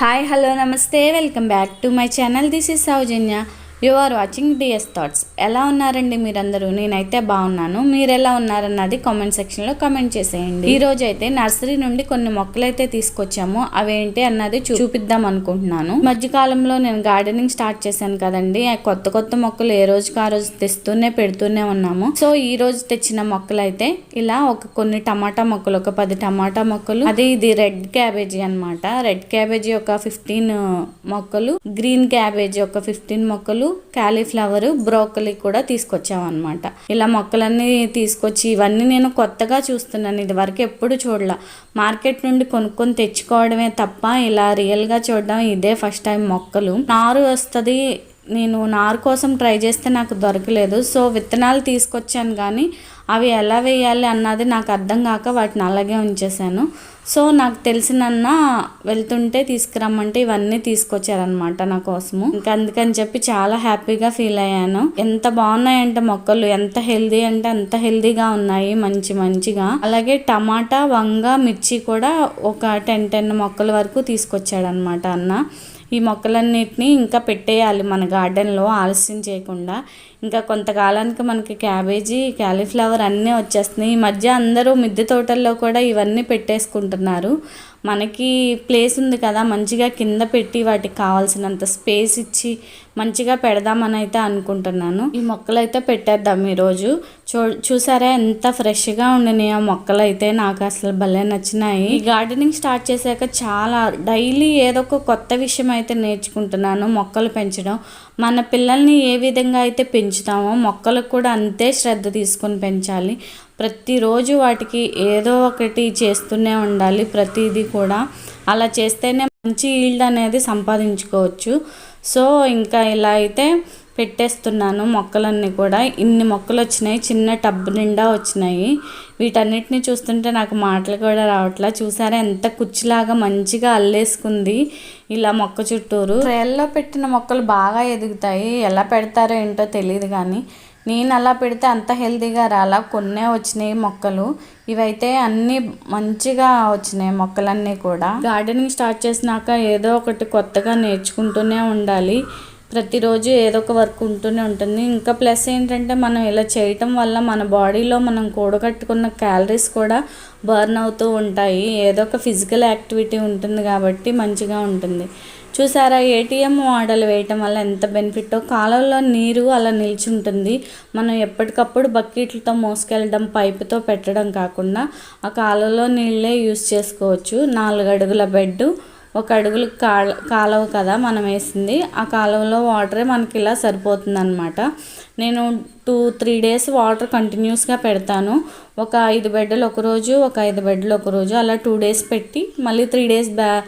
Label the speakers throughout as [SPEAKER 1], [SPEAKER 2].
[SPEAKER 1] Hi hello నమస్తే welcome back to my channel. This is Soujanya. You are watching DS thoughts ఎలా ఉన్నారండి మీరందరూ? నేనైతే బాగున్నాను. మీరు ఎలా ఉన్నారన్నది కామెంట్ సెక్షన్లో కామెంట్ చేసేయండి. ఈ రోజు అయితే నర్సరీ నుండి కొన్ని మొక్కలు అయితే తీసుకొచ్చాము. అవేంటి అన్నది చూపిద్దాం అనుకుంటున్నాను. మధ్యకాలంలో నేను గార్డెనింగ్ స్టార్ట్ చేశాను కదండి. కొత్త కొత్త మొక్కలు ఏ రోజుకి ఆ రోజు తెస్తూనే పెడుతూనే ఉన్నాము. సో ఈ రోజు తెచ్చిన మొక్కలు అయితే ఇలా ఒక కొన్ని టమాటా మొక్కలు ఒక పది టమాటా మొక్కలు. అదే ఇది రెడ్ క్యాబేజీ అన్నమాట. రెడ్ క్యాబేజీ ఒక ఫిఫ్టీన్ మొక్కలు గ్రీన్ క్యాబేజీ ఒక ఫిఫ్టీన్ మొక్కలు క్యాలీఫ్లవరు బ్రోకలీ కూడా తీసుకొచ్చామన్నమాట. ఇలా మొక్కలన్నీ తీసుకొచ్చి ఇవన్నీ నేను కొత్తగా చూస్తున్నాను. ఇది వరకు ఎప్పుడు చూడలా. మార్కెట్ నుండి కొనుక్కొని తెచ్చుకోవడమే తప్ప ఇలా రియల్గా చూడడం ఇదే ఫస్ట్ టైం మొక్కలు. నారు వస్తుంది నేను నారు కోసం ట్రై చేస్తే నాకు దొరకలేదు. సో విత్తనాలు తీసుకొచ్చాను కానీ అవి ఎలా వేయాలి అన్నది నాకు అర్థం కాక వాటిని అలాగే ఉంచేసాను. సో నాకు తెలిసినన్న వెళ్తుంటే తీసుకురమ్మంటే ఇవన్నీ తీసుకొచ్చారనమాట నా కోసము. ఇంకా అందుకని చెప్పి చాలా హ్యాపీగా ఫీల్ అయ్యాను. ఎంత బాగున్నాయంటే మొక్కలు ఎంత హెల్దీ అంటే అంత హెల్దీగా ఉన్నాయి మంచి మంచిగా. అలాగే టమాటా వంగ మిర్చి కూడా ఒక టెన్ టెన్ మొక్కల వరకు తీసుకొచ్చాడనమాట అన్న. ఈ మొక్కలన్నిటిని ఇంకా పెట్టేయాలి మన గార్డెన్లో ఆలస్యం చేయకుండా. ఇంకా కొంతకాలానికి మనకి క్యాబేజీ క్యాలీఫ్లవర్ అన్నీ వచ్చేస్తున్నాయి. ఈ మధ్య అందరూ మిద్దె తోటల్లో కూడా ఇవన్నీ పెట్టేసుకుంటున్నారు. మనకి ప్లేస్ ఉంది కదా మంచిగా కింద పెట్టి వాటికి కావాల్సినంత స్పేస్ ఇచ్చి మంచిగా పెడదామని అయితే అనుకుంటున్నాను. ఈ మొక్కలు అయితే పెట్టేద్దాం ఈరోజు. చూ చూసారా ఎంత ఫ్రెష్గా ఉండినాయి ఆ మొక్కలు అయితే నాకు అసలు భలే నచ్చినాయి. ఈ గార్డెనింగ్ స్టార్ట్ చేశాక చాలా డైలీ ఏదో ఒక కొత్త విషయం అయితే నేర్చుకుంటున్నాను. మొక్కలు పెంచడం మన పిల్లల్ని ఏ విధంగా అయితే పెంచుతామో. మొక్కలకు కూడా అంతే శ్రద్ధ తీసుకొని పెంచాలి. ప్రతిరోజు వాటికి ఏదో ఒకటి చేస్తూనే ఉండాలి. ప్రతిదీ కూడా అలా చేస్తేనే మంచి ఈల్డ్ అనేది సంపాదించుకోవచ్చు. సో ఇంకా ఇలా అయితే పెట్టేస్తున్నాను మొక్కలన్నీ కూడా. ఇన్ని మొక్కలు వచ్చినాయి చిన్న టబ్ నిండా వచ్చినాయి. వీటన్నిటిని చూస్తుంటే నాకు మాటలు కూడా రావట్లా. చూసారా ఎంత కుచ్చిలాగా మంచిగా అల్లేసుకుంది ఇలా మొక్క చుట్టూరు. ట్రేల్లో పెట్టిన మొక్కలు బాగా ఎదుగుతాయి. ఎలా పెడతారో ఏంటో తెలియదు కానీ నేను అలా పెడితే అంత హెల్తీగా రాలా. కొన్నే వచ్చినాయి మొక్కలు. ఇవైతే అన్నీ మంచిగా వచ్చినాయి మొక్కలన్నీ కూడా. గార్డెనింగ్ స్టార్ట్ చేసినాక ఏదో ఒకటి కొత్తగా నేర్చుకుంటూనే ఉండాలి. ప్రతిరోజు ఏదో ఒక వర్క్ ఉంటూనే ఉంటుంది. ఇంకా ప్లస్ ఏంటంటే మనం ఇలా చేయటం వల్ల మన బాడీలో మనం కూడగట్టుకున్న క్యాలరీస్ కూడా బర్న్ అవుతూ ఉంటాయి. ఏదో ఒక ఫిజికల్ యాక్టివిటీ ఉంటుంది కాబట్టి మంచిగా ఉంటుంది. చూసారా ఏటీఎం మోడల్ వేయటం వల్ల ఎంత బెనిఫిట్టో కాలంలో నీరు అలా నిల్చుంటుంది. మనం ఎప్పటికప్పుడు బకెట్లతో మోసుకెళ్ళడం పైపుతో పెట్టడం కాకుండా ఆ కాలంలో నీళ్ళే యూస్ చేసుకోవచ్చు. నాలుగు అడుగుల బెడ్ ఒక అడుగులు కాల కాలువ కదా మనం వేసింది. ఆ కాలువలో వాటరే మనకి ఇలా సరిపోతుందన్నమాట. నేను టూ త్రీ డేస్ వాటర్ కంటిన్యూస్గా పెడతాను. ఒక ఐదు బెడ్డలు ఒక రోజు ఒక ఐదు బెడ్డలు ఒక రోజు అలా టూ డేస్ పెట్టి మళ్ళీ త్రీ డేస్ బ్యా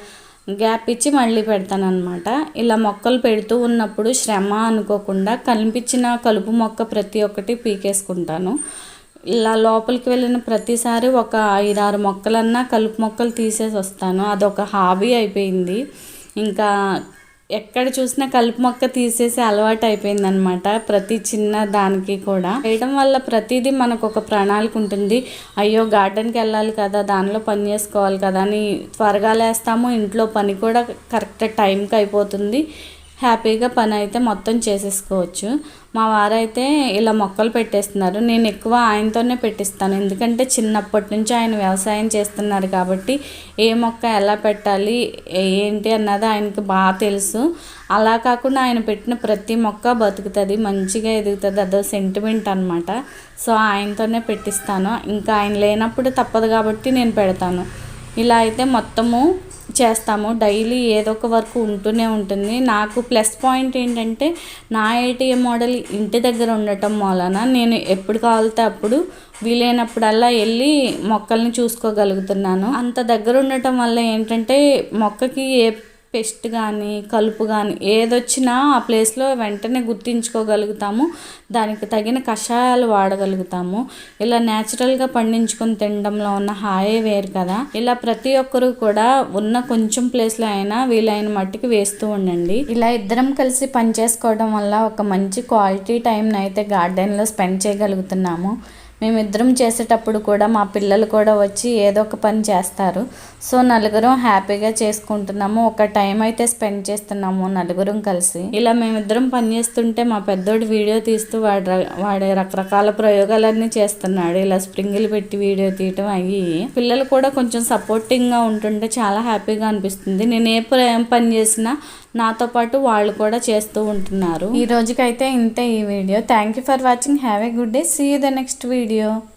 [SPEAKER 1] గ్యాప్ ఇచ్చి మళ్ళీ పెడతాను అనమాట ఇలా మొక్కలు పెడుతూ ఉన్నప్పుడు శ్రమ అనుకోకుండా కనిపించిన కలుపు మొక్క ప్రతి ఒక్కటి పీకేసుకుంటాను. ఇలా లోపలికి వెళ్ళిన ప్రతిసారి ఒక ఐదారు మొక్కలన్నా కలుపు మొక్కలు తీసేసి వస్తాను. అదొక హాబీ అయిపోయింది. ఇంకా ఎక్కడ చూసినా కలుపు మొక్క తీసేసి అలవాటు అయిపోయింది అనమాట ప్రతి చిన్న దానికి కూడా. వేయడం వల్ల ప్రతిదీ మనకు ఒక ప్రణాళిక ఉంటుంది. అయ్యో గార్డెన్కి వెళ్ళాలి కదా దానిలో పని చేసుకోవాలి కదా అని త్వరగా లేస్తాము. ఇంట్లో పని కూడా కరెక్ట్ టైంకి అయిపోతుంది. హ్యాపీగా పని అయితే మొత్తం చేసేసుకోవచ్చు. మా వారైతే ఇలా మొక్కలు పెట్టేస్తున్నారు. నేను ఎక్కువ ఆయనతోనే పెట్టిస్తాను. ఎందుకంటే చిన్నప్పటి నుంచి ఆయన వ్యవసాయం చేస్తున్నారు కాబట్టి ఏ మొక్క ఎలా పెట్టాలి ఏంటి అన్నది ఆయనకి బాగా తెలుసు. అలా కాకుండా ఆయన పెట్టిన ప్రతి మొక్క బతుకుతుంది మంచిగా ఎదుగుతుంది. అదో సెంటిమెంట్ అనమాట సో ఆయనతోనే పెట్టిస్తాను. ఇంకా ఆయన లేనప్పుడు తప్పదు కాబట్టి నేను పెడతాను. ఇలా అయితే మొత్తము చేస్తాము. డైలీ ఏదో ఒక వర్క్ ఉంటూనే ఉంటుంది. నాకు ప్లస్ పాయింట్ ఏంటంటే నా ఏటీఎం మోడల్ ఇంటి దగ్గర ఉండటం వలన నేను ఎప్పుడు కావాలితే అప్పుడు వీలైనప్పుడల్లా వెళ్ళి మొక్కల్ని చూసుకోగలుగుతున్నాను. అంత దగ్గర ఉండటం వల్ల ఏంటంటే మొక్కకి ఏ పెస్ట్ కానీ కలుపు కానీ ఏదొచ్చినా ఆ ప్లేస్లో వెంటనే గుర్తించుకోగలుగుతాము. దానికి తగిన కషాయాలు వాడగలుగుతాము. ఇలా న్యాచురల్గా పండించుకొని తినడంలో ఉన్న హాయే వేరు కదా. ఇలా ప్రతి ఒక్కరూ కూడా ఉన్న కొంచెం ప్లేస్లో అయినా వీలైన మట్టికి వేస్తూ ఉండండి. ఇలా ఇద్దరం కలిసి పని చేసుకోవడం వల్ల ఒక మంచి క్వాలిటీ టైంని అయితే గార్డెన్లో స్పెండ్ చేయగలుగుతున్నాము. మేమిద్దరం చేసేటప్పుడు కూడా మా పిల్లలు కూడా వచ్చి ఏదో ఒక పని చేస్తారు. సో నలుగురం హ్యాపీగా చేసుకుంటున్నాము. ఒక టైం అయితే స్పెండ్ చేస్తున్నాము నలుగురం కలిసి. ఇలా మేమిద్దరం పని చేస్తుంటే మా పెద్దోడు వీడియో తీస్తూ వాడు వాడి వాడే రకరకాల ప్రయోగాలన్నీ చేస్తున్నాడు. ఇలా స్ప్రింగులు పెట్టి వీడియో తీయటం అయ్యి పిల్లలు కూడా కొంచెం సపోర్టింగ్గా ఉంటుంటే చాలా హ్యాపీగా అనిపిస్తుంది. నేను ఏ పని చేసినా నాతో పాటు వాళ్ళు కూడా చేస్తూ ఉంటున్నారు. ఈ రోజుకైతే ఇంతే ఈ video. Thank you for watching have a good day see the next video video.